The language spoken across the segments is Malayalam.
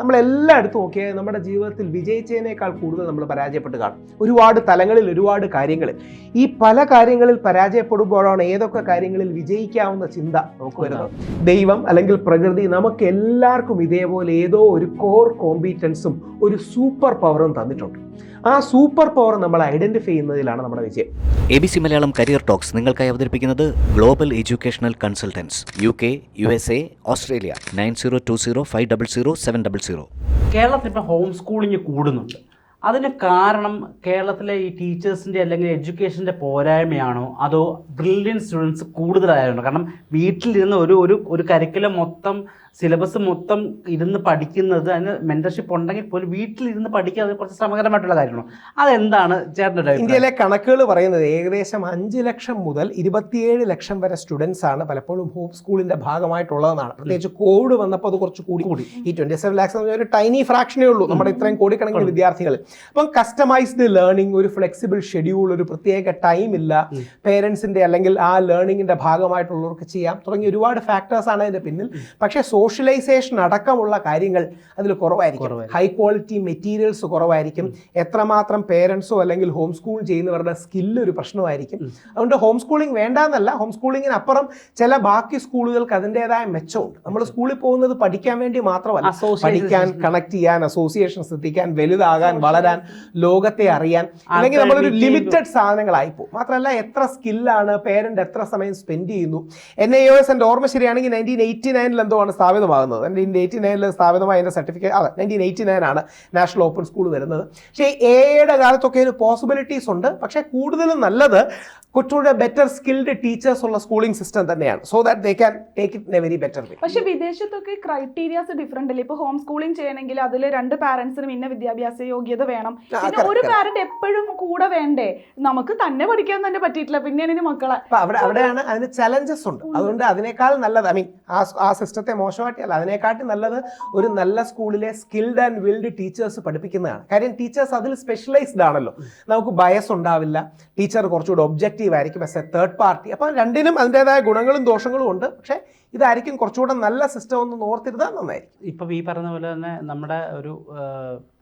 നമ്മൾ എല്ലായിടത്തും നോക്കിയാൽ നമ്മുടെ ജീവിതത്തിൽ വിജയിച്ചതിനേക്കാൾ കൂടുതൽ നമ്മൾ പരാജയപ്പെട്ട് കാണും. ഒരുപാട് തലങ്ങളിൽ ഒരുപാട് കാര്യങ്ങളിൽ ഈ പല കാര്യങ്ങളിൽ പരാജയപ്പെടുമ്പോഴാണ് ഏതൊക്കെ കാര്യങ്ങളിൽ വിജയിക്കാവുന്ന ചിന്ത നമുക്ക് വരുന്നത്. ദൈവം അല്ലെങ്കിൽ പ്രകൃതി നമുക്ക് എല്ലാവർക്കും ഇതേപോലെ ഏതോ ഒരു കോർ കോമ്പീറ്റൻസും ഒരു സൂപ്പർ പവറും തന്നിട്ടുണ്ട്. ആ സൂപ്പർ പവർ നമ്മൾ ഐഡന്റിഫൈ ചെയ്യുന്നതിലാണ് നമ്മുടെ വിജയം. A B C Malayalam career talks നിങ്ങൾക്കായി അവതരിപ്പിക്കുന്നത് global educational consultants U K U S A Australia nine zero two zero five double zero seven double zero. കേരളത്തിൽ ഇപ്പോൾ ഹോം സ്കൂളിംഗ് കൂടുന്നുണ്ട്. അതിന് കാരണം കേരളത്തിലെ ഈ ടീച്ചേഴ്സിന്റെ അല്ലെങ്കിൽ എഡ്യൂക്കേഷന്റെ പോരായ്മയാണോ അതോ ബ്രില്യൻ സ്റ്റുഡൻസ് കൂടുതലായതുകൊണ്ടോ കാരണം വീട്ടിലിരുന്ന് ഒരു ഒരു ഒരു കരിക്കുലം മൊത്തം സിലബസ് മൊത്തം ഇരുന്ന് പഠിക്കുന്നത് അതിന് മെന്റർഷിപ്പ് ഉണ്ടെങ്കിൽ പോലും വീട്ടിലിരുന്ന് പഠിക്കുക അത് കുറച്ച് ശ്രമകരമായിട്ടുള്ള കാര്യമാണ്? അതെന്താണ് ചേട്ടന്റെ ഇന്ത്യയിലെ കണക്കുകൾ പറയുന്നത് ഏകദേശം അഞ്ച് ലക്ഷം മുതൽ ഇരുപത്തിയേഴ് ലക്ഷം വരെ സ്റ്റുഡൻസ് ആണ് പലപ്പോഴും ഹോം സ്കൂളിന്റെ ഭാഗമായിട്ടുള്ളതെന്നാണ്. പ്രത്യേകിച്ച് കോവിഡ് വന്നപ്പോൾ അത് കുറച്ച് കൂടി. കൂടി. ഈ ട്വന്റി സെവൻ ലാക്സ് എന്ന് പറഞ്ഞാൽ ഒരു ടൈനി ഫ്രാക്ഷനേ ഉള്ളൂ. നമ്മുടെ ഇത്രയും കോടിക്കണക്കിന് വിദ്യാർത്ഥികൾ. അപ്പം കസ്റ്റമൈസ്ഡ് ലേണിംഗ് ഒരു ഫ്ലെക്സിബിൾ ഷെഡ്യൂൾ ഒരു പ്രത്യേക ടൈം ഇല്ല. പേരൻസിന്റെ അല്ലെങ്കിൽ ആ ലേണിംഗിന്റെ ഭാഗമായിട്ടുള്ളവർക്ക് ചെയ്യാം. തുടങ്ങിയ ഒരുപാട് ഫാക്ടേഴ്സ് ആണ് അതിന്റെ പിന്നിൽ. പക്ഷേ സോഷ്യലൈസേഷൻ അടക്കമുള്ള കാര്യങ്ങൾ അതിൽ കുറവായിരിക്കും. ഹൈ ക്വാളിറ്റി മെറ്റീരിയൽസ് കുറവായിരിക്കും. എത്രമാത്രം പേരൻസോ അല്ലെങ്കിൽ ഹോം സ്കൂൾ ചെയ്യുന്നവരുടെ സ്കില്ല് ഒരു പ്രശ്നമായിരിക്കും. അതുകൊണ്ട് ഹോം സ്കൂളിംഗ് വേണ്ടാന്നല്ല ഹോം സ്കൂളിങ്ങിന് അപ്പുറം ചില ബാക്കി സ്കൂളുകൾക്ക് അതിന്റെതായ മെച്ചമുണ്ട്. നമ്മൾ സ്കൂളിൽ പോകുന്നത് പഠിക്കാൻ വേണ്ടി മാത്രമല്ല പഠിക്കാൻ കണക്ട് ചെയ്യാൻ അസോസിയേഷൻ ശ്രദ്ധിക്കാൻ വലുതാകാൻ വളരാൻ ലോകത്തെ അറിയാൻ അല്ലെങ്കിൽ നമ്മളൊരു ലിമിറ്റഡ് സാധനങ്ങളായി പോകും. മാത്രമല്ല എത്ര സ്കില്ലാണ് പേരന്റ് എത്ര സമയം സ്പെൻഡ് ചെയ്യുന്നു? എൻ ഐ ഒ എസ് എന്റെ ഓർമ്മ ശരിയാണെങ്കിൽ നയന്റീൻ എയ്റ്റി നയനിൽ എന്തോ ആണ് സ്ഥാപിതമാകുന്നത്. നയന്റീൻ എയ്റ്റി നയനിൽ സ്ഥാപിതമായ എന്റെ സർട്ടിഫിക്കറ്റ് അതെ നയന്റീൻ എയ്റ്റി നയൻ ആണ് നാഷണൽ ഓപ്പൺ സ്കൂൾ വരുന്നത്. പക്ഷേ എയുടെ കാലത്തൊക്കെ ഒരു പോസിബിലിറ്റീസ് ഉണ്ട്. പക്ഷേ കൂടുതലും നല്ലത് കുറച്ചുകൂടെ ബെറ്റർ സ്കിൽഡ് ടീച്ചേഴ്സ് ഉള്ള സ്കൂളിംഗ് സിസ്റ്റം തന്നെയാണ്. So that they can take it in a very better way പക്ഷേ വിദേശത്തൊക്കെ ക്രൈറ്റീരിയാസ് ഡിഫറെന്റ് അല്ലേ? ഇപ്പൊ ഹോം സ്കൂളിംഗ് ചെയ്യണമെങ്കിൽ അതിൽ രണ്ട് പാരന്റ്സിനും ഇന്ന വിദ്യാഭ്യാസ യോഗ്യത വേണം. പിന്നെ ഒരു പാരന്റ് എപ്പോഴും കൂടെ വേണ്ടേ? നമുക്ക് തന്നെ പഠിക്കാൻ തന്നെ പറ്റിയിട്ടില്ല. പിന്നെ അതിന് മക്കളെ. അവിടെ അവിടെയാണ് അതിന് ചലഞ്ചസ് ഉണ്ട്. അതുകൊണ്ട് അതിനേക്കാൾ നല്ലത് ഐ മീൻ ആ ആ സിസ്റ്റത്തെ മോശമായിട്ടല്ല അതിനെക്കാട്ടി നല്ലത് ഒരു നല്ല സ്കൂളിലെ സ്കിൽഡ് ആൻഡ് വിൽഡ് ടീച്ചേഴ്സ് പഠിപ്പിക്കുന്നതാണ്. കാര്യം ടീച്ചേഴ്സ് അതിൽ സ്പെഷ്യലൈസ്ഡ് ആണല്ലോ. നമുക്ക് ബയസ് ഉണ്ടാവില്ല. ടീച്ചർ കുറച്ചുകൂടെ ഒബ്ജക്റ്റീവ് ആയിരിക്കും എസ് എ തേർഡ് പാർട്ടി അപ്പോൾ രണ്ടിനും അതിന്റേതായ ഗുണങ്ങളും ദോഷങ്ങളും ഉണ്ട്. പക്ഷേ ഇതായിരിക്കും കുറച്ചുകൂടെ നല്ല സിസ്റ്റം ഒന്ന് ഓർത്തിരുന്നാൽ നന്നായിരിക്കും. ഇപ്പം ഈ പറഞ്ഞ പോലെ തന്നെ നമ്മുടെ ഒരു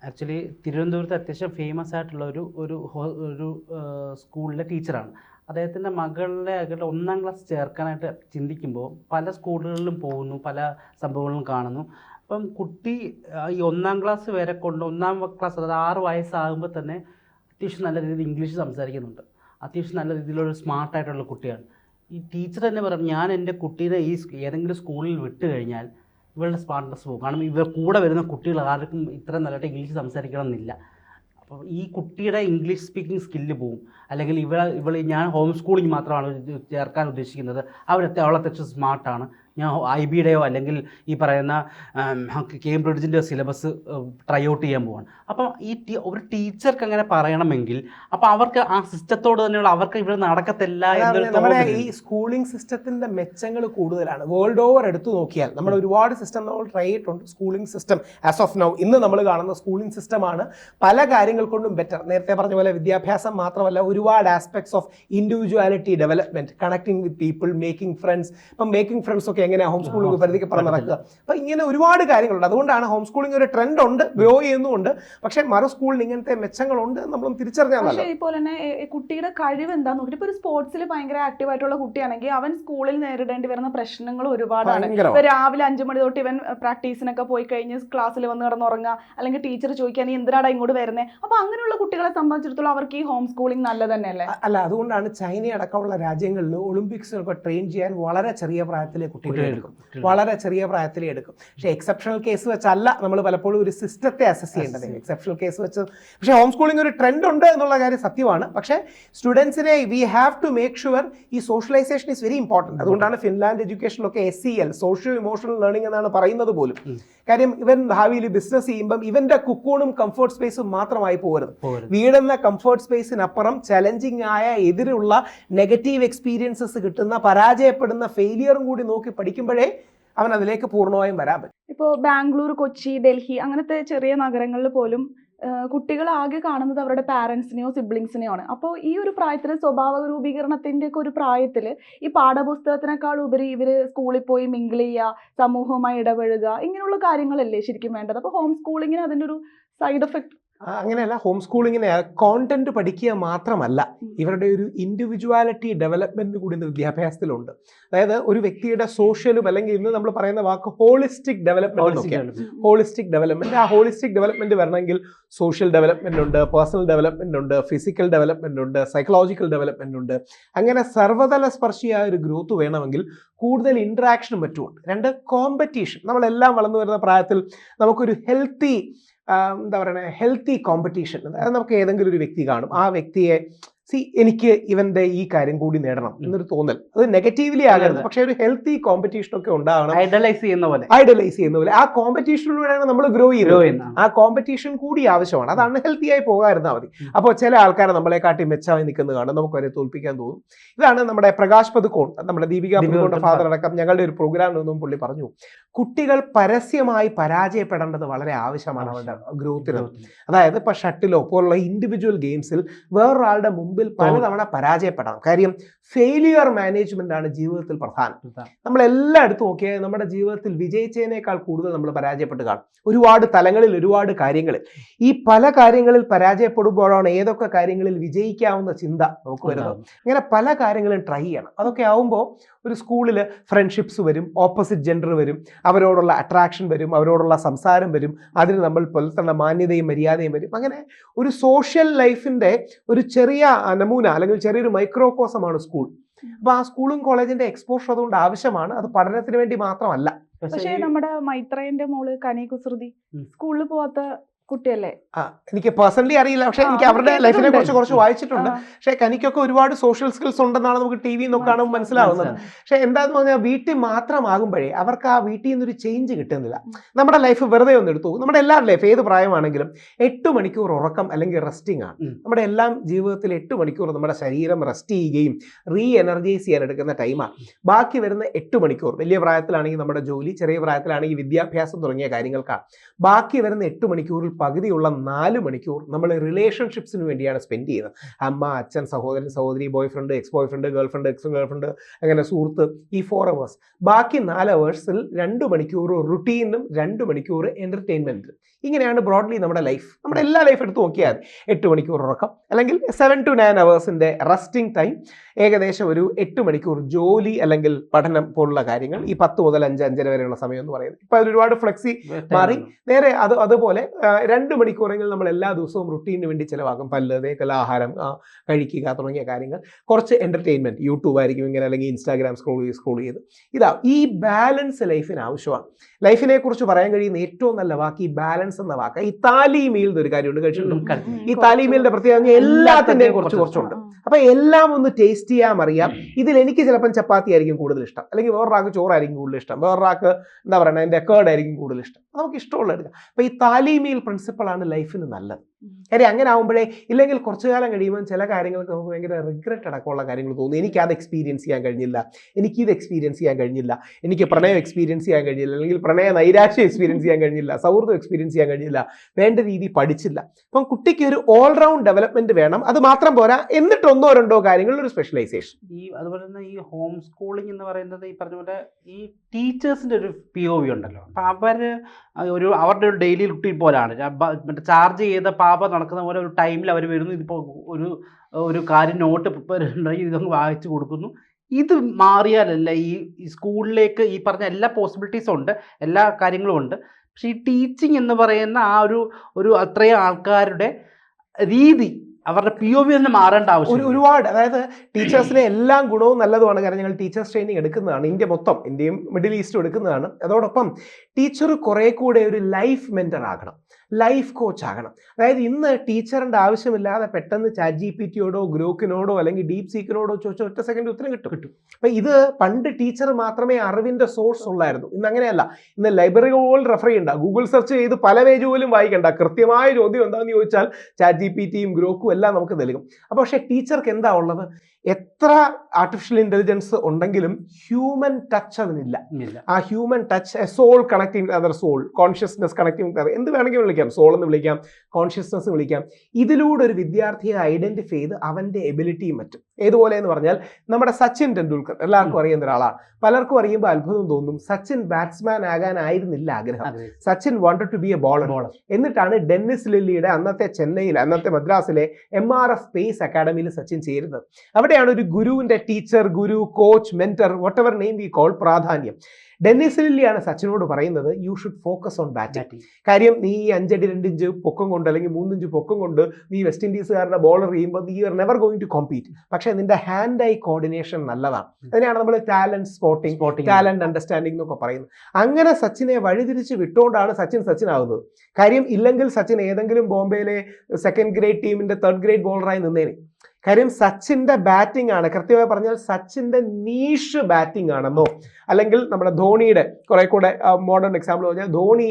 ആക്ച്വലി തിരുവനന്തപുരത്ത് അത്യാവശ്യം ഫേമസ് ആയിട്ടുള്ള ഒരു ഒരു ഒരു സ്കൂളിലെ ടീച്ചറാണ്. അദ്ദേഹത്തിന്റെ മകളുടെ അകലെ ഒന്നാം ക്ലാസ് ചേർക്കാനായിട്ട് ചിന്തിക്കുമ്പോൾ പല സ്കൂളുകളിലും പോകുന്നു പല സംഭവങ്ങളും കാണുന്നു. അപ്പം കുട്ടി ഈ ഒന്നാം ക്ലാസ് വരെ കൊണ്ട് ഒന്നാം ക്ലാസ് അതായത് ആറ് വയസ്സാകുമ്പോൾ തന്നെ അത്യാവശ്യം നല്ല രീതിയിൽ ഇംഗ്ലീഷ് സംസാരിക്കുന്നുണ്ട്. അത്യാവശ്യം നല്ല രീതിയിലുള്ള സ്മാർട്ടായിട്ടുള്ള കുട്ടിയാണ്. ഈ ടീച്ചർ തന്നെ പറഞ്ഞു ഞാൻ എന്റെ കുട്ടീനെ ഈ ഏതെങ്കിലും സ്കൂളിൽ വിട്ട് കഴിഞ്ഞാൽ ഇവളുടെ സ്മാർട്ട്നെസ് പോകും. കാരണം ഇവർ കൂടെ വരുന്ന കുട്ടികൾ ആർക്കും ഇത്ര നല്ലതായിട്ട് ഇംഗ്ലീഷ് സംസാരിക്കണം എന്നില്ല. അപ്പോൾ ഈ കുട്ടിയുടെ ഇംഗ്ലീഷ് സ്പീക്കിംഗ് സ്കില്ല് പോവും. അല്ലെങ്കിൽ ഇവളെ ഇവൾ ഞാൻ ഹോം സ്കൂളിങ് മാത്രമാണ് ചേർക്കാൻ ഉദ്ദേശിക്കുന്നത്. അവരത്തെ അവളെ തെച്ച് സ്മാർട്ടാണ് ഞാൻ ഐ ബിയുടെയോ അല്ലെങ്കിൽ ഈ പറയുന്ന കേംബ്രിഡ്ജിന്റെ സിലബസ് ട്രൈ ഔട്ട് ചെയ്യാൻ പോവാണ്. അപ്പം ഈ ടീ- ഒരു ടീച്ചർക്ക് അങ്ങനെ പറയണമെങ്കിൽ അപ്പോൾ അവർക്ക് ആ സിസ്റ്റത്തോട് തന്നെയുള്ള അവർക്ക് ഇവിടെ നടക്കത്തില്ല നമ്മുടെ ഈ സ്കൂളിംഗ് സിസ്റ്റത്തിന്റെ മെച്ചങ്ങൾ കൂടുതലാണ്. വേൾഡ് ഓവർ എടുത്തു നോക്കിയാൽ നമ്മൾ ഒരുപാട് സിസ്റ്റം നമ്മൾ ട്രൈ ചെയ്തിട്ടുണ്ട്. Schooling system as of now ഇന്ന് നമ്മൾ കാണുന്ന സ്കൂളിംഗ് സിസ്റ്റമാണ് പല കാര്യങ്ങൾ കൊണ്ടും ബെറ്റർ നേരത്തെ പറഞ്ഞ പോലെ വിദ്യാഭ്യാസം മാത്രമല്ല ഒരുപാട് aspects of individuality development connecting with people making friends ഇപ്പം മേക്കിംഗ് ഫ്രണ്ട്സ് ഒക്കെ എങ്ങനെയാണ് ഹോം സ്കൂളിംഗ് പരിധിക്ക് പറഞ്ഞ് നടക്കുക? അപ്പൊ ഇങ്ങനെ ഒരുപാട് കാര്യങ്ങളുണ്ട്. അതുകൊണ്ടാണ് ഹോം സ്കൂളിംഗ് ഒരു ട്രെൻഡ് ഉണ്ട് ഗ്രോ ചെയ്യുന്നുണ്ട് പക്ഷേ മറു സ്കൂളിൽ ഇങ്ങനത്തെ മെച്ചങ്ങളുണ്ട് നമ്മളൊന്ന് തിരിച്ചറിഞ്ഞാൽ ഇപ്പോൾ തന്നെ കുട്ടിയുടെ കഴിവ് എന്താന്ന് നോക്കിയിട്ട് ഇപ്പൊ ഒരു സ്പോർട്സിൽ ഭയങ്കര ആക്റ്റീവ് ആയിട്ടുള്ള കുട്ടിയാണെങ്കിൽ അവൻ സ്കൂളിൽ നേരിടേണ്ടി വരുന്ന പ്രശ്നങ്ങൾ ഒരുപാടാണ്. ഭയങ്കരമാണ്. ഇപ്പൊ രാവിലെ അഞ്ചു മണി തൊട്ട് ഇവൻ പ്രാക്ടീസിനൊക്കെ പോയി കഴിഞ്ഞ് ക്ലാസ്സിൽ വന്ന് കിടന്നുറങ്ങുക അല്ലെങ്കിൽ ടീച്ചർ ചോദിക്കാൻ എന്തിനാടാ ഇങ്ങോട്ട് വരുന്നത് അപ്പൊ അങ്ങനെയുള്ള കുട്ടികളെ സംബന്ധിച്ചിടത്തോളം അവർക്ക് ഈ ഹോം സ്കൂളിംഗ് നല്ലത് തന്നെയല്ലേ? അല്ല അതുകൊണ്ടാണ് ചൈനയടക്കമുള്ള രാജ്യങ്ങളിൽ ഒളിമ്പിക്സിനൊക്കെ ട്രെയിൻ ചെയ്യാൻ വളരെ ചെറിയ പ്രായത്തിലെ കുട്ടികളെ കുട്ടികളെ എടുക്കും. എടുക്കും. വളരെ ചെറിയ പ്രായത്തിലേ എടുക്കും. പക്ഷേ എക്സെപ്ഷണൽ കേസ് വെച്ചല്ല നമ്മൾ പലപ്പോഴും ഒരു സിസ്റ്റത്തെ അസസ് ചെയ്യേണ്ടത്. എക്സെപ്ഷണൽ കേസ് വെച്ച് പക്ഷേ ഹോം സ്കൂളിംഗ് ഒരു ട്രെൻഡ് ഉണ്ട് എന്നുള്ള കാര്യം സത്യമാണ്. പക്ഷേ സ്റ്റുഡൻസിനെ we have to make sure ഈ സോഷ്യലൈസേഷൻ ഇസ് വെരി ഇമ്പോർട്ടന്റ് അതുകൊണ്ടാണ് Finland എഡ്യൂക്കേഷനിലൊക്കെ S C L socio emotional learning എന്നാണ് പറയുന്നത് പോലും. കാര്യം ഇവൻ ഭാവിയിൽ ബിസിനസ് ചെയ്യുമ്പം ഇവന്റെ കുക്കൂണും കംഫർട്ട് സ്പേസും മാത്രമായി പോകരുത്. വീടെന്ന കംഫർട്ട് സ്പേസിനപ്പുറം ചലഞ്ചിങ് ആയ എതിരുള്ള നെഗറ്റീവ് എക്സ്പീരിയൻസസ് കിട്ടുന്ന പരാജയപ്പെടുന്ന ഫെയിലിയറും കൂടി നോക്കി പഠിക്കുമ്പോഴേ അവൻ അതിലേക്ക് പൂർണമായും വരാൻ പറ്റും. ഇപ്പോൾ ബാംഗ്ലൂർ കൊച്ചി ഡൽഹി അങ്ങനത്തെ ചെറിയ നഗരങ്ങളിൽ പോലും കുട്ടികൾ ആകെ കാണുന്നത് അവരുടെ പാരൻസിനെയോ സിബ്ലിങ്സിനെയോ ആണ് അപ്പോൾ ഈ ഒരു പ്രായത്തിൽ സ്വഭാവ രൂപീകരണത്തിന്റെ ഒക്കെ ഒരു പ്രായത്തിൽ ഈ പാഠപുസ്തകത്തിനേക്കാൾ ഉപരി ഇവർ സ്കൂളിൽ പോയി മിങ്കിൾ ചെയ്യുക സമൂഹവുമായി ഇടപഴകുക ഇങ്ങനെയുള്ള കാര്യങ്ങളല്ലേ ശരിക്കും വേണ്ടത്? അപ്പോൾ ഹോം സ്കൂളിങ്ങിന് അതിന്റെ ഒരു സൈഡ് എഫക്ട് ആ, അങ്ങനെയല്ല ഹോം സ്കൂളിങ്ങിനെ കോണ്ടന്റ് പഠിക്കുക മാത്രമല്ല ഇവരുടെ ഒരു ഇൻഡിവിജ്വാലിറ്റി ഡെവലപ്മെന്റ് കൂടി ഇന്ന് വിദ്യാഭ്യാസത്തിലുണ്ട്. അതായത് ഒരു വ്യക്തിയുടെ സോഷ്യലും അല്ലെങ്കിൽ ഇന്ന് നമ്മൾ പറയുന്ന വാക്ക് ഹോളിസ്റ്റിക് ഡെവലപ്മെന്റ് ഹോളിസ്റ്റിക് ഡെവലപ്മെന്റ് ആ ഹോളിസ്റ്റിക് ഡെവലപ്മെന്റ് വരണമെങ്കിൽ സോഷ്യൽ ഡെവലപ്മെന്റ് ഉണ്ട് പേഴ്സണൽ ഡെവലപ്മെന്റ് ഉണ്ട് ഫിസിക്കൽ ഡെവലപ്മെന്റ് ഉണ്ട് സൈക്കോളജിക്കൽ ഡെവലപ്മെന്റ് ഉണ്ട്. അങ്ങനെ സർവതല സ്പർശിയായ ഒരു ഗ്രോത്ത് വേണമെങ്കിൽ കൂടുതൽ ഇന്ററാക്ഷനും പറ്റുമുണ്ട്. രണ്ട് കോമ്പറ്റീഷൻ നമ്മളെല്ലാം വളർന്നു വരുന്ന പ്രായത്തിൽ നമുക്കൊരു ഹെൽത്തി എന്താ പറയുക ഹെൽത്തി കോമ്പറ്റീഷൻ അതായത് നമുക്ക് ഏതെങ്കിലും ഒരു വ്യക്തി കാണും. ആ വ്യക്തിയെ സി എനിക്ക് ഇവന്റെ ഈ കാര്യം കൂടി നേടണം എന്നൊരു തോന്നൽ. അത് നെഗറ്റീവ്ലി ആകരുത്. പക്ഷെ ഒരു ഹെൽത്തി കോമ്പറ്റീഷൻ ഒക്കെ ഉണ്ടാവണം. ഐഡലൈസ് ചെയ്യുന്ന പോലെ. ഐഡലൈസ് ചെയ്യുന്ന പോലെ. ആ കോമ്പറ്റീഷനിലൂടെയാണ് നമ്മൾ ഗ്രോ ഗ്രോ ചെയ്യുന്നത്. ആ കോമ്പറ്റീഷൻ കൂടി ആവശ്യമാണ്. അത് അൺഹെൽത്തി ആയി പോകാതിരുന്നാൽ മതി. അപ്പോൾ ചില ആൾക്കാരെ നമ്മളെ കാട്ടി മെച്ചമായി നിൽക്കുന്നത് കാണും. നമുക്ക് അവരെ തോൽപ്പിക്കാൻ തോന്നും. ഇതാണ് നമ്മുടെ പ്രകാശ് പതുക്കോൺ നമ്മുടെ ദീപിക പതുക്കോണിന്റെ ഫാദർ അടക്കം ഞങ്ങളുടെ ഒരു പ്രോഗ്രാമിൽ നിന്നും പുള്ളി പറഞ്ഞു കുട്ടികൾ പരസ്യമായി പരാജയപ്പെടേണ്ടത് വളരെ ആവശ്യമാണ് അവരുടെ ഗ്രോത്തിന് അതായത് ഇപ്പൊ ഷട്ടിലോ പോലുള്ള ഇൻഡിവിജ്വൽ ഗെയിംസിൽ വേറൊരാളുടെ മുമ്പിൽ പലതവണ പരാജയപ്പെടാം കാര്യം ഫെയിലിയർ മാനേജ്മെന്റ് ആണ് ജീവിതത്തിൽ പ്രധാനം. നമ്മൾ എല്ലായിടത്തും നോക്കിയാൽ നമ്മുടെ ജീവിതത്തിൽ വിജയിച്ചതിനേക്കാൾ കൂടുതൽ നമ്മൾ പരാജയപ്പെട്ട് കാണും. ഒരുപാട് തലങ്ങളിൽ ഒരുപാട് കാര്യങ്ങളിൽ. ഈ പല കാര്യങ്ങളിൽ പരാജയപ്പെടുമ്പോഴാണ് ഏതൊക്കെ കാര്യങ്ങളിൽ വിജയിക്കാവുന്ന ചിന്ത നമുക്ക് വരുന്നത്. അങ്ങനെ പല കാര്യങ്ങളും ട്രൈ ചെയ്യണം. അതൊക്കെ ആവുമ്പോൾ ഒരു സ്കൂളിൽ ഫ്രണ്ട്ഷിപ്സ് വരും ഓപ്പോസിറ്റ് ജെൻഡർ വരും അവരോടുള്ള അട്രാക്ഷൻ വരും അവരോടുള്ള സംസാരം വരും അതിന് നമ്മൾ പുലർത്തേണ്ട മാന്യതയും മര്യാദയും വരും. അങ്ങനെ ഒരു സോഷ്യൽ ലൈഫിന്റെ ഒരു ചെറിയ നമൂന അല്ലെങ്കിൽ ചെറിയൊരു മൈക്രോകോസമാണ് സ്കൂൾ. അപ്പൊ ആ സ്കൂളും കോളേജിന്റെ എക്സ്പോഷർ അതുകൊണ്ട് ആവശ്യമാണ്. അത് പഠനത്തിന് വേണ്ടി മാത്രമല്ല. പക്ഷേ നമ്മുടെ മൈത്രേന്റെ മോൾ കനി കുസൃതി സ്കൂളിൽ പോവാത്ത കുട്ടിയല്ലേ? ആ എനിക്ക് പേഴ്സണലി അറിയില്ല. പക്ഷെ എനിക്ക് അവരുടെ ലൈഫിനെ കുറിച്ച് കുറച്ച് വായിച്ചിട്ടുണ്ട്. പക്ഷെ കനിക്കൊക്കെ ഒരുപാട് സോഷ്യൽ സ്കിൽസ് ഉണ്ടെന്നാണ് നമുക്ക് ടി വി നോക്കാണ് മനസ്സിലാവുന്നത്. പക്ഷെ എന്താന്ന് പറഞ്ഞാൽ വീട്ടിൽ മാത്രമാകുമ്പോഴേ അവർക്ക് ആ വീട്ടിൽ നിന്നൊരു ചേഞ്ച് കിട്ടുന്നില്ല. നമ്മുടെ ലൈഫ് വെറുതെ ഒന്ന് എടുത്തു. നമ്മുടെ എല്ലാവരുടെ ലൈഫ് ഏത് പ്രായമാണെങ്കിലും എട്ട് മണിക്കൂർ ഉറക്കം അല്ലെങ്കിൽ റെസ്റ്റിംഗ് ആണ്. നമ്മുടെ എല്ലാം ജീവിതത്തിൽ എട്ട് മണിക്കൂർ നമ്മുടെ ശരീരം റെസ്റ്റ് ചെയ്യുകയും റീ എനർജൈസ് ചെയ്യാൻ എടുക്കുന്ന ടൈമാണ് ബാക്കി വരുന്ന എട്ട് മണിക്കൂർ വലിയ പ്രായത്തിലാണെങ്കിൽ നമ്മുടെ ജോലി ചെറിയ പ്രായത്തിലാണെങ്കിൽ വിദ്യാഭ്യാസം തുടങ്ങിയ കാര്യങ്ങൾക്കാണ്. ബാക്കി വരുന്ന എട്ട് മണിക്കൂറിൽ പകുതിയുള്ള നാല് മണിക്കൂർ നമ്മൾ റിലേഷൻഷിപ്സിന് വേണ്ടിയാണ് സ്പെൻഡ് ചെയ്യുന്നത്. അമ്മ അച്ഛൻ സഹോദരൻ സഹോദരി boyfriend ex boyfriend girlfriend ex girlfriend അങ്ങനെ സുഹൃത്ത് ഈ ഫോർ അവേഴ്സ് ബാക്കി നാല് അവേഴ്സിൽ രണ്ട് മണിക്കൂർ റുട്ടീനും രണ്ട് മണിക്കൂർ എന്റർടൈൻമെന്റ് ഇങ്ങനെയാണ് ബ്രോഡ്ലി നമ്മുടെ ലൈഫ് നമ്മുടെ എല്ലാ ലൈഫ് എടുത്ത് നോക്കിയാൽ എട്ട് മണിക്കൂർ ഉറക്കം അല്ലെങ്കിൽ സെവൻ ടു നയൻ അവേഴ്സിന്റെ റെസ്റ്റിംഗ് ടൈം ഏകദേശം ഒരു എട്ട് മണിക്കൂർ ജോലി അല്ലെങ്കിൽ പഠനം പോലുള്ള കാര്യങ്ങൾ ഈ പത്ത് മുതൽ അഞ്ച് അഞ്ചര വരെയുള്ള സമയം എന്ന് പറയുന്നത്. ഇപ്പം അതിലൊരുപാട് ഫ്ലെക്സി മാറി. നേരെ അത് അതുപോലെ രണ്ട് മണിക്കൂറെങ്കിലും നമ്മൾ എല്ലാ ദിവസവും റുട്ടീനു വേണ്ടി ചിലവാക്കും. പല്ല് തേക്കൽ ആഹാരം കഴിക്കുക തുടങ്ങിയ കാര്യങ്ങൾ. കുറച്ച് എന്റർടൈൻമെന്റ് യൂട്യൂബ് ആയിരിക്കും ഇങ്ങനെ അല്ലെങ്കിൽ ഇൻസ്റ്റാഗ്രാം സ്ക്രോൾ ചെയ്ത് സ്ക്രോൾ ചെയ്ത്. ഇതാ ഈ ബാലൻസ് ലൈഫിന് ആവശ്യമാണ്. ലൈഫിനെ കുറിച്ച് പറയാൻ കഴിയുന്ന ഏറ്റവും നല്ല വാക്ക് ഈ ബാലൻസ് എന്ന വാക്ക്. ഈ താലിമീൽ ഒരു കാര്യമുണ്ട് കഴിച്ചിട്ടുണ്ട് ഈ താലിമീലിന്റെ പ്രത്യേകത എല്ലാത്തിന്റെയും എല്ലാത്തിന്റെയും കുറച്ച് കുറച്ചുണ്ട്. അപ്പൊ എല്ലാം ഒന്ന് ടേസ്റ്റ് ചെയ്യാൻ അറിയാം ഇതിൽ എനിക്ക് ചിലപ്പം ചപ്പാത്തി ആയിരിക്കും കൂടുതൽ ഇഷ്ടം അല്ലെങ്കിൽ വേറൊരാൾക്ക് ചോറായിരിക്കും കൂടുതൽ ഇഷ്ടം വേറൊരാൾക്ക് എന്താ പറയുക എന്റെ കേർഡ് ആയിരിക്കും കൂടുതൽ ഇഷ്ടം നമുക്ക് ഇഷ്ടമുള്ള എടുക്കാം. അപ്പോൾ ഈ താലീമിയിൽ പ്രിൻസിപ്പളാണ് ലൈഫിന് നല്ലത്. കാര്യം അങ്ങനെ ആകുമ്പോഴേ ഇല്ലെങ്കിൽ കുറച്ചു കാലം കഴിയുമ്പോൾ ചില കാര്യങ്ങൾക്ക് നമുക്ക് ഭയങ്കര റിഗ്രറ്റ് അടക്കമുള്ള കാര്യങ്ങൾ തോന്നും. എനിക്ക് അത് എക്സ്പീരിയൻസ് ചെയ്യാൻ കഴിഞ്ഞില്ല. എനിക്ക് ഇത് എക്സ്പീരിയൻസ് ചെയ്യാൻ കഴിഞ്ഞില്ല. എനിക്ക് പ്രണയം എക്സ്പീരിയൻസ് ചെയ്യാൻ കഴിഞ്ഞില്ല. അല്ലെങ്കിൽ പ്രണയ നൈരാശ്യം എക്സ്പീരിയൻസ് ചെയ്യാൻ കഴിഞ്ഞില്ല. സൗഹൃദം എക്സ്പീരിയൻസ് ചെയ്യാൻ കഴിഞ്ഞില്ല. വേണ്ട രീതി പഠിച്ചില്ല. അപ്പം കുട്ടിക്ക് ഒരു ഓൾറൗണ്ട് ഡെവലപ്മെന്റ് വേണം. അത് മാത്രം പോരാ. എന്നിട്ട് ഒന്നോ രണ്ടോ കാര്യങ്ങളിൽ ഒരു സ്പെഷ്യലൈസേഷൻ ഈ അതുപോലെ തന്നെ ഈ ഹോം സ്കൂളിംഗ് എന്ന് പറയുന്നത് ഈ പറഞ്ഞ പോലെ ഈ ടീച്ചേഴ്സിന്റെ ഒരു പി ഒ വി ഉണ്ടല്ലോ. അപ്പം അവർ ഒരു അവരുടെ ഒരു ഡെയിലി റുട്ടീൻ പോലാണ്. മറ്റേ ചാർജ് ചെയ്ത പാപ നടക്കുന്ന പോലെ ഒരു ടൈമിൽ അവർ വരുന്നു. ഇതിപ്പോൾ ഒരു ഒരു കാര്യം നോട്ട് ഉണ്ടെങ്കിൽ ഇതൊന്ന് വായിച്ചു കൊടുക്കുന്നു. ഇത് മാറിയാലല്ല ഈ സ്കൂളിലേക്ക് ഈ പറഞ്ഞ എല്ലാ പോസിബിലിറ്റീസും ഉണ്ട് എല്ലാ കാര്യങ്ങളും ഉണ്ട്. പക്ഷേ ഈ ടീച്ചിങ് എന്ന് പറയുന്ന ആ ഒരു ഒരു അത്രയും ആൾക്കാരുടെ രീതി അവരുടെ പി ഒ വി തന്നെ മാറേണ്ട ആവശ്യം ഒരുപാട് അതായത് ടീച്ചേഴ്സിനെ എല്ലാം ഗുണവും നല്ലതുമാണ്. കാരണം ഞങ്ങൾ ടീച്ചേഴ്സ് ട്രെയിനിങ് എടുക്കുന്നതാണ്. ഇന്ത്യ മൊത്തം ഇന്ത്യയും മിഡിൽ ഈസ്റ്റും എടുക്കുന്നതാണ്. അതോടൊപ്പം ടീച്ചർ കുറെ കൂടെ ഒരു ലൈഫ് മെന്റർ ആകണം. ലൈഫ് കോച്ച് ആകണം. അതായത് ഇന്ന് ടീച്ചറിന്റെ ആവശ്യമില്ലാതെ പെട്ടെന്ന് ചാറ്റ് ജി പി ടിയോടോ ഗ്രോക്കിനോടോ അല്ലെങ്കിൽ ഡീപ് സീക്കിനോടോ ചോദിച്ചാൽ ഒറ്റ സെക്കൻഡ് ഉത്തരം കിട്ടും. കിട്ടും. അപ്പൊ ഇത് പണ്ട് ടീച്ചർ മാത്രമേ അറിവിന്റെ സോഴ്സ് ഉള്ളായിരുന്നു. ഇന്ന് അങ്ങനെയല്ല. ഇന്ന് ലൈബ്രറി പോലും റെഫർ ചെയ്യണ്ട. ഗൂഗിൾ സെർച്ച് ചെയ്ത് പല പേജ് പോലും വായിക്കണ്ട. കൃത്യമായ ചോദ്യം എന്താണെന്ന് ചോദിച്ചാൽ ചാറ്റ് ജി പി ടിയും ഗ്രോക്കും എല്ലാം നമുക്ക് നൽകും. അപ്പോൾ പക്ഷേ ടീച്ചർക്ക് എന്താ ഉള്ളത്? എത്ര ആർട്ടിഫിഷ്യൽ ഇന്റലിജൻസ് ഉണ്ടെങ്കിലും ഹ്യൂമൻ ടച്ച് അതിനില്ല. ആ human touch a soul connecting other soul consciousness connecting എന്ത് വേണമെങ്കിലും വിളിക്കാം. സോൾ എന്ന് വിളിക്കാം കോൺഷ്യസ്നെസ് വിളിക്കാം. ഇതിലൂടെ ഒരു വിദ്യാർത്ഥിയെ ഐഡന്റിഫൈ ചെയ്ത് അവന്റെ എബിലിറ്റിയും മറ്റും. ഏതുപോലെ എന്ന് പറഞ്ഞാൽ നമ്മുടെ സച്ചിൻ ടെണ്ടുൽക്കർ എല്ലാവർക്കും അറിയുന്ന ഒരാളാണ് പലർക്കും അറിയുമ്പോൾ അത്ഭുതം തോന്നും സച്ചിൻ ബാറ്റ്സ്മാൻ ആകാനായിരുന്നില്ല ആഗ്രഹം. Sachin wanted to be a bowler bowler എന്നിട്ടാണ് ഡെന്നിസ് ലില്ലിയുടെ അന്നത്തെ ചെന്നൈയിലെ അന്നത്തെ മദ്രാസിലെ എം ആർ എഫ് സ്പേസ് അക്കാഡമിയിൽ സച്ചിൻ ചേരുന്നത്. അവിടെയാണ് ഒരു ഗുരുവിന്റെ teacher guru coach mentor whatever name we call പ്രാധാന്യം. ഡെന്നിസ് ലില്ലിയാണ് സച്ചിനോട് പറയുന്നത് you should focus on batting കാര്യം നീ ഈ അഞ്ചടി രണ്ടിഞ്ച് പൊക്കം കൊണ്ട് അല്ലെങ്കിൽ മൂന്നിഞ്ച് പൊക്കം കൊണ്ട് നീ വെസ്റ്റ് ഇൻഡീസുകാരുടെ ബോളർ ചെയ്യുമ്പോൾ നീ are never going to compete പക്ഷേ നിന്റെ ഹാൻഡ് ഐ കോർഡിനേഷൻ നല്ലതാണ് അതിനാണ് നമ്മൾ ടാലന്റ് സ്പോട്ടിംഗ് ടാലന്റ് അണ്ടർസ്റ്റാൻഡിംഗ് എന്നൊക്കെ പറയുന്നത്. അങ്ങനെ സച്ചിനെ വഴിതിരിച്ച് വിട്ടുകൊണ്ടാണ് സച്ചിൻ സച്ചിൻ ആവുന്നത് കാര്യം ഇല്ലെങ്കിൽ സച്ചിൻ ഏതെങ്കിലും ബോംബെയിലെ സെക്കൻഡ് ഗ്രേഡ് ടീമിന്റെ തേർഡ് ഗ്രേഡ് ബോളറായി നിന്നേനെ. കാര്യം സച്ചിന്റെ ബാറ്റിംഗ് ആണ്. കൃത്യമായി പറഞ്ഞാൽ സച്ചിന്റെ നീഷ് ബാറ്റിംഗ് ആണെന്നോ അല്ലെങ്കിൽ നമ്മുടെ ധോണിയുടെ കുറെ കൂടെ മോഡേൺ എക്സാമ്പിൾ പറഞ്ഞാൽ ധോണി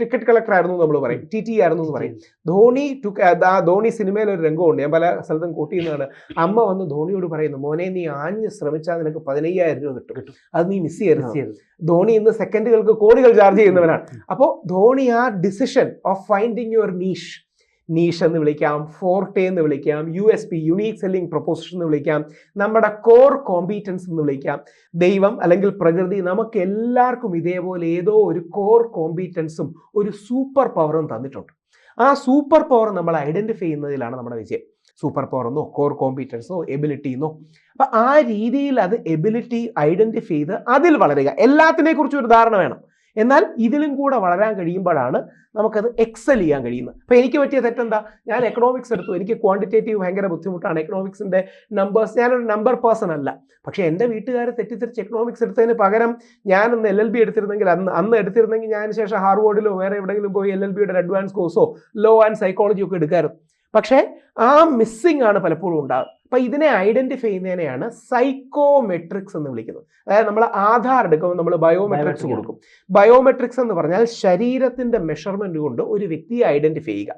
ടിക്കറ്റ് കളക്ടർ ആയിരുന്നു നമ്മൾ പറയും. ടി ടി ആയിരുന്നു എന്ന് പറയും. ധോണി ടു ആ ധോണി സിനിമയിൽ ഒരു രംഗമുണ്ട്. ഞാൻ പല സ്ഥലത്തും കൂട്ടിയിരുന്നതാണ്. അമ്മ വന്ന് ധോണിയോട് പറയുന്നു മോനെ നീ ആഞ്ഞ് ശ്രമിച്ചാൽ നിനക്ക് പതിനയ്യായിരം രൂപ കിട്ടും. കിട്ടും. അത് നീ മിസ് ചെയ്യരുത്. ധോണി ഇന്ന് സെക്കൻഡുകൾക്ക് കോടികൾ ചാർജ് ചെയ്യുന്നവനാണ്. അപ്പോൾ ധോണി ആ decision of finding your niche niche എന്ന് വിളിക്കാം ഫോർട്ടെ എന്ന് വിളിക്കാം U S P unique selling proposition എന്ന് വിളിക്കാം നമ്മുടെ കോർ കോമ്പീറ്റൻസ് എന്ന് വിളിക്കാം. ദൈവം അല്ലെങ്കിൽ പ്രകൃതി നമുക്ക് എല്ലാവർക്കും ഇതേപോലെ ഏതോ ഒരു കോർ കോമ്പീറ്റൻസും ഒരു സൂപ്പർ പവറും തന്നിട്ടുണ്ട്. ആ സൂപ്പർ പവർ നമ്മൾ ഐഡന്റിഫൈ ചെയ്യുന്നതിലാണ് നമ്മുടെ വിജയം. സൂപ്പർ പവർ എന്നോ കോർ കോമ്പീറ്റൻസോ എബിലിറ്റി എന്നോ. അപ്പൊ ആ രീതിയിൽ അത് എബിലിറ്റി ഐഡന്റിഫൈ ചെയ്ത് അതിൽ വളരുക. എല്ലാത്തിനെ കുറിച്ചും ഒരു ധാരണ വേണം. എന്നാൽ ഇതിലും കൂടെ വളരാൻ കഴിയുമ്പോഴാണ് നമുക്കത് എക്സൽ ചെയ്യാൻ കഴിയുന്നത്. അപ്പൊ എനിക്ക് പറ്റിയ തെറ്റെന്താ? ഞാൻ എക്കണോമിക്സ് എടുത്തു. എനിക്ക് ക്വാണ്ടിറ്റേറ്റീവ് ഭയങ്കര ബുദ്ധിമുട്ടാണ്. എക്കണോമിക്സിന്റെ നമ്പേഴ്സ് ഞാനൊരു നമ്പർ പേഴ്സൺ അല്ല. പക്ഷേ എന്റെ വീട്ടുകാർ തെറ്റിദ്ധരിച്ച് എക്കണോമിക്സ് എടുത്തതിന് പകരം ഞാൻ ഒന്ന് എൽ എൽ ബി എടുത്തിരുന്നെങ്കിൽ അന്ന് അന്ന് എടുത്തിരുന്നെങ്കിൽ ഞാൻ ശേഷം ഹാർവേഡിലോ വേറെ എവിടെയെങ്കിലും പോയി എൽ എൽ ബിയുടെ അഡ്വാൻസ് കോഴ്സോ ലോ ആൻഡ് സൈക്കോളജി ഒക്കെ എടുക്കാറുണ്ട് പക്ഷേ ആ മിസ്സിംഗ് ആണ് പലപ്പോഴും ഉണ്ടാകുക അപ്പൊ ഇതിനെ ഐഡന്റിഫൈ ചെയ്യുന്നതിനെയാണ് സൈക്കോമെട്രിക്സ് എന്ന് വിളിക്കുന്നത്. അതായത് നമ്മൾ ആധാർ എടുക്കുമ്പോൾ നമ്മൾ ബയോമെട്രിക്സ് കൊടുക്കും. ബയോമെട്രിക്സ് എന്ന് പറഞ്ഞാൽ ശരീരത്തിന്റെ മെഷർമെന്റ് കൊണ്ട് ഒരു വ്യക്തിയെ ഐഡന്റിഫൈ ചെയ്യുക.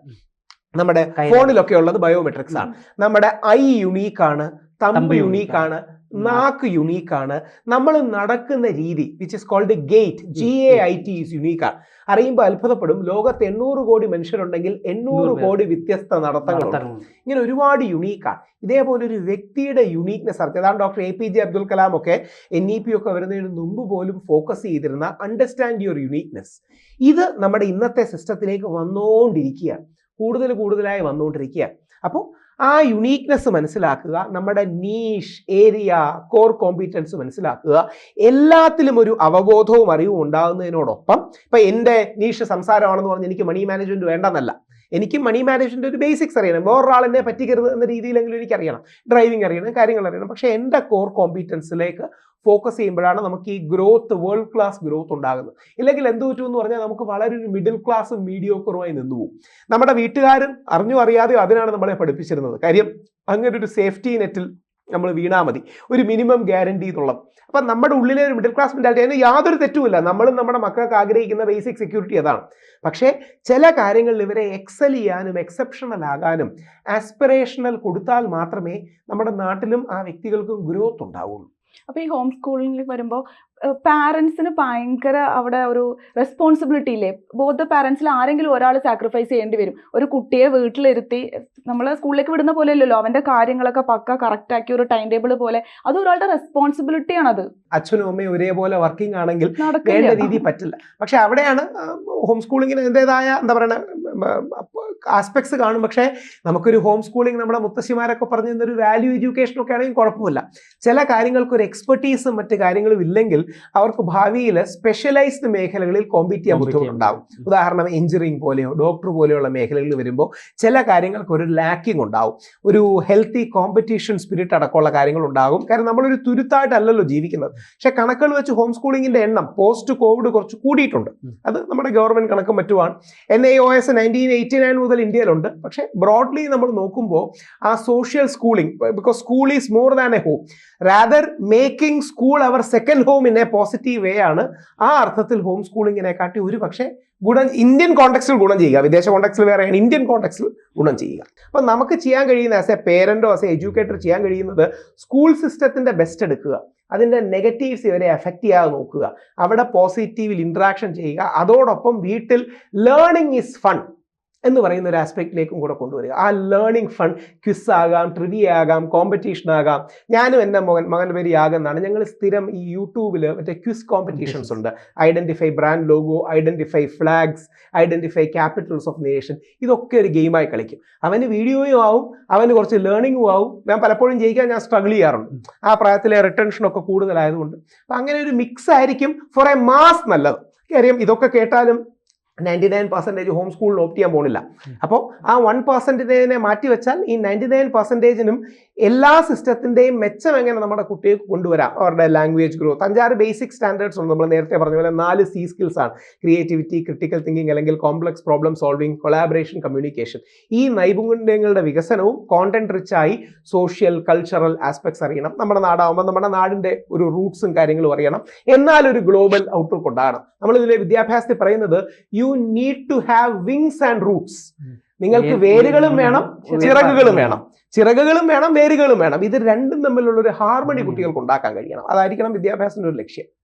നമ്മുടെ ഫോണിലൊക്കെ ഉള്ളത് ബയോമെട്രിക്സ് ആണ്. നമ്മുടെ ഐ യുണീക്ക് ആണ് തമ്പ് തമ്പ് യുണീക്ക് ആണ്. നാക്ക് യുണീക്ക് ആണ്. നമ്മൾ നടക്കുന്ന രീതി which is called gait G A I T is unique ആണ്. അറിയുമ്പോൾ അത്ഭുതപ്പെടും. ലോകത്ത് എണ്ണൂറ് കോടി മനുഷ്യരുണ്ടെങ്കിൽ എണ്ണൂറ്. കോടി വ്യത്യസ്ത നടത്തങ്ങളുണ്ട്. ഇങ്ങനെ ഒരുപാട് ആണ്. ഇതേപോലെ ഒരു വ്യക്തിയുടെ യുണീക്നെസ് അറിഞ്ഞത് അതാണ് doctor A P J Abdul Kalam ഒക്കെ എൻ ഇ പി ഒക്കെ വരുന്നതിന് മുമ്പ് പോലും ഫോക്കസ് ചെയ്തിരുന്ന അണ്ടർസ്റ്റാൻഡ് യുവർ യുണീക്നെസ് ഇത് നമ്മുടെ ഇന്നത്തെ സിസ്റ്റത്തിലേക്ക് വന്നുകൊണ്ടിരിക്കുകയാണ് കൂടുതൽ കൂടുതലായി വന്നുകൊണ്ടിരിക്കുകയാണ് അപ്പോൾ ആ യുണീക്നെസ് മനസ്സിലാക്കുക നമ്മുടെ നീഷ് ഏരിയ കോർ കോമ്പീറ്റൻസ് മനസ്സിലാക്കുക എല്ലാത്തിലും ഒരു അവബോധവും അറിവും ഉണ്ടാകുന്നതിനോടൊപ്പം ഇപ്പം എന്റെ നീഷ് സംസാരമാണെന്ന് പറഞ്ഞ് എനിക്ക് മണി മാനേജ്മെന്റ് വേണ്ടെന്നല്ല. എനിക്ക് മണി മാനേജ്മെന്റ് ഒരു ബേസിക്സ് അറിയണം. വേറൊരാളെന്നെ പറ്റിക്കരുത് എന്ന രീതിയിലെങ്കിലും എനിക്കറിയണം. ഡ്രൈവിംഗ് അറിയണം കാര്യങ്ങൾ അറിയണം. പക്ഷേ എന്റെ കോർ കോമ്പീറ്റൻസിലേക്ക് ഫോക്കസ് ചെയ്യുമ്പോഴാണ് നമുക്ക് ഈ ഗ്രോത്ത് വേൾഡ് ക്ലാസ് ഗ്രോത്ത് ഉണ്ടാകുന്നത്. ഇല്ലെങ്കിൽ എന്ത് പറ്റും എന്ന് പറഞ്ഞാൽ നമുക്ക് വളരെ ഒരു മിഡിൽ ക്ലാസ്സും മീഡിയോക്കറുമായി നിന്നു പോകും. നമ്മുടെ വീട്ടുകാരും അറിഞ്ഞോ അറിയാതെയോ അതിനാണ് നമ്മളെ പഠിപ്പിച്ചിരുന്നത്. കാര്യം അങ്ങനെ ഒരു സേഫ്റ്റി നെറ്റിൽ നമ്മൾ വീണാൽ മതി. ഒരു മിനിമം ഗ്യാരണ്ടി എന്നുള്ളത് അപ്പം നമ്മുടെ ഉള്ളിലെ ഒരു മിഡിൽ ക്ലാസ് മെന്റാലിറ്റി അതിന് യാതൊരു തെറ്റുമില്ല. നമ്മളും നമ്മുടെ മക്കൾക്ക് ആഗ്രഹിക്കുന്ന ബേസിക് സെക്യൂരിറ്റി അതാണ്. പക്ഷേ ചില കാര്യങ്ങളിൽ ഇവരെ എക്സൽ ചെയ്യാനും എക്സെപ്ഷണൽ ആകാനും ആസ്പിറേഷണൽ കൊടുത്താൽ മാത്രമേ നമ്മുടെ നാട്ടിലും ആ വ്യക്തികൾക്കും ഗ്രോത്ത് ഉണ്ടാവുള്ളൂ. അപ്പോൾ ഈ ഹോം സ്കൂളിൽ വരുമ്പോൾ പാരൻസിന് ഭയങ്കര അവിടെ ഒരു റെസ്പോൺസിബിലിറ്റി ഇല്ലേ? ബോധ പാരൻസിൽ ആരെങ്കിലും ഒരാൾ സാക്രിഫൈസ് ചെയ്യേണ്ടി വരും. ഒരു കുട്ടിയെ വീട്ടിലിരുത്തി നമ്മൾ സ്കൂളിലേക്ക് വിടുന്ന പോലെ അല്ലല്ലോ അവന്റെ കാര്യങ്ങളൊക്കെ പക്ക കറക്റ്റ് ആക്കി ഒരു ടൈം ടേബിൾ പോലെ. അത് ഒരാളുടെ റെസ്പോൺസിബിലിറ്റി ആണത്. അച്ഛനും അമ്മയും ഒരേപോലെ വർക്കിംഗ് ആണെങ്കിൽ വേണ്ട രീതി പറ്റില്ല. പക്ഷെ അവിടെയാണ് ഹോം സ്കൂളിങ്ങിന് എന്തേതായ എന്താ പറയുക ആസ്പെക്ട്സ് കാണും. പക്ഷേ നമുക്കൊരു ഹോം സ്കൂളിംഗ് നമ്മുടെ മുത്തശ്ശിമാരൊക്കെ പറഞ്ഞു തന്നൊരു വാല്യൂ എഡ്യൂക്കേഷൻ ഒക്കെ ആണെങ്കിൽ കുഴപ്പമില്ല. ചില കാര്യങ്ങൾക്ക് ഒരു എക്സ്പെർട്ടീസും മറ്റു കാര്യങ്ങളും ഇല്ലെങ്കിൽ അവർക്ക് ഭാവിയിൽ സ്പെഷ്യലൈസ്ഡ് മേഖലകളിൽ കോമ്പീറ്റ് ചെയ്യാൻ ബുദ്ധിമുട്ടുണ്ടാവും. ഉദാഹരണം എഞ്ചിനീയറിംഗ് പോലെയോ ഡോക്ടർ പോലെയുള്ള മേഖലകളിൽ വരുമ്പോൾ ചില കാര്യങ്ങൾക്ക് ഒരു ലാക്കിംഗ് ഉണ്ടാവും. ഒരു ഹെൽത്തി കോമ്പറ്റീഷൻ സ്പിരിറ്റ് അടക്കമുള്ള കാര്യങ്ങൾ ഉണ്ടാകും. കാരണം നമ്മളൊരു തുരുത്തായിട്ടല്ലല്ലോ ജീവിക്കുന്നത്. പക്ഷേ കണക്കുകൾ വെച്ച് ഹോം സ്കൂളിങ്ങിന്റെ എണ്ണം പോസ്റ്റ് കോവിഡ് കുറച്ച് കൂടിയിട്ടുണ്ട്. അത് നമ്മുടെ ഗവൺമെന്റ് കണക്കും മറ്റുമാണ് N I O S nineteen eighty nine മുതൽ ഇന്ത്യയിലുണ്ട്. പക്ഷേ ബ്രോഡ്ലി നമ്മൾ നോക്കുമ്പോൾ ആ social schooling because school is more than a home rather making school our second home in a positive way ആണ് ആ അർത്ഥത്തിൽ ഹോം സ്കൂളിങ്ങിനെ കാട്ടി ഒരു പക്ഷേ ഗുണം ഇന്ത്യൻ കോണ്ടക്സ്റ്റിൽ ഗുണം ചെയ്യുക. വിദേശ കോണ്ടക്സ്റ്റിൽ വേറെയാണ് ഇന്ത്യൻ കോണ്ടക്സ്റ്റിൽ ഗുണം ചെയ്യുക. അപ്പം നമുക്ക് ചെയ്യാൻ കഴിയുന്ന ആസ് എ പേരന്റോ ആസ് എ എഡ്യൂക്കേറ്റർ ചെയ്യാൻ കഴിയുന്നത് സ്കൂൾ സിസ്റ്റത്തിന്റെ ബെസ്റ്റ് എടുക്കുക. അതിന്റെ നെഗറ്റീവ്സ് ഇവരെ എഫക്റ്റ് ചെയ്യാതെ നോക്കുക. അവിടെ പോസിറ്റീവിൽ ഇൻട്രാക്ഷൻ ചെയ്യുക. അതോടൊപ്പം വീട്ടിൽ ലേണിംഗ് ഈസ് ഫൺ എന്ന് പറയുന്ന ഒരു ആസ്പെക്റ്റിലേക്കും കൂടെ കൊണ്ടുവരിക. ആ ലേണിംഗ് ഫൺ ക്വിസ് ആകാം ട്രിവിയ ആകാം കോമ്പറ്റീഷൻ ആകാം. ഞാനും എന്റെ മകൻ മകന്റെ പേര് യാഗം ഞങ്ങൾ സ്ഥിരം ഈ യൂട്യൂബിൽ മറ്റേ ക്വിസ് കോമ്പറ്റീഷൻസ് ഉണ്ട്. Identify brand logo identify flags identify capitals of nation ഇതൊക്കെ ഒരു ഗെയിമായി കളിക്കും. അവന് വീഡിയോയും ആവും അവന് കുറച്ച് ലേണിംഗും ആവും. ഞാൻ പലപ്പോഴും ജയിക്കാൻ ഞാൻ സ്ട്രഗിൾ ചെയ്യാറുണ്ട്. ആ പ്രായത്തിലെ റിട്ടൻഷനൊക്കെ കൂടുതലായതുകൊണ്ട്. അപ്പം അങ്ങനെ ഒരു മിക്സ് ആയിരിക്കും ഫോർ എ മാസ് നല്ലത്. കാര്യം ഇതൊക്കെ കേട്ടാലും നയന്റി നയൻ പെർസെന്റേജ് ഹോം സ്കൂളിൽ ഓപ്റ്റ് ചെയ്യാൻ പോകുന്നില്ല അപ്പോൾ ആ വൺ പെർസെന്റേജിനെ മാറ്റി വെച്ചാൽ ഈ നയന്റി നയൻ പെർസെന്റേജിനും എല്ലാ സിസ്റ്റത്തിന്റെയും മെച്ചം എങ്ങനെ നമ്മുടെ കുട്ടികൾക്ക് കൊണ്ടുവരാം? അവരുടെ ലാംഗ്വേജ് ഗ്രോത്ത് അഞ്ചാറ് ബേസിക് സ്റ്റാൻഡേർഡ്സ് ഉണ്ട്. നമ്മൾ നേരത്തെ പറഞ്ഞ പോലെ നാല് സി സ്കിൽസ് ആണ്. ക്രിയേറ്റിവിറ്റി ക്രിട്ടിക്കൽ തിങ്കിങ് അല്ലെങ്കിൽ complex problem solving collaboration communication ഈ നൈപുണ്യങ്ങളുടെ വികസനവും കോണ്ടന്റ് റിച്ച് ആയി സോഷ്യൽ കൾച്ചറൽ ആസ്പെക്ട്സ് അറിയണം. നമ്മുടെ നാടാവുമ്പോൾ നമ്മുടെ നാടിന്റെ ഒരു റൂട്ട്സും കാര്യങ്ങളും അറിയണം. എന്നാൽ ഒരു ഗ്ലോബൽ ഔട്ട്ലുക്ക് ഉണ്ടാകണം. നമ്മളിതിലെ വിദ്യാഭ്യാസത്തിൽ പറയുന്നത് you need to have wings and roots നിങ്ങൾക്ക് വേരുകളും വേണം ചിറകുകളും വേണം. ചിറകുകളും വേണം വേരുകളും വേണം. ഇത് രണ്ടും തമ്മിലുള്ള ഒരു ഹാർമണി. കുട്ടികൾക്ക് ഉണ്ടാക്കാൻ കഴിയണം. അതായിരിക്കണം വിദ്യാഭ്യാസത്തിന്റെ ഒരു ലക്ഷ്യം.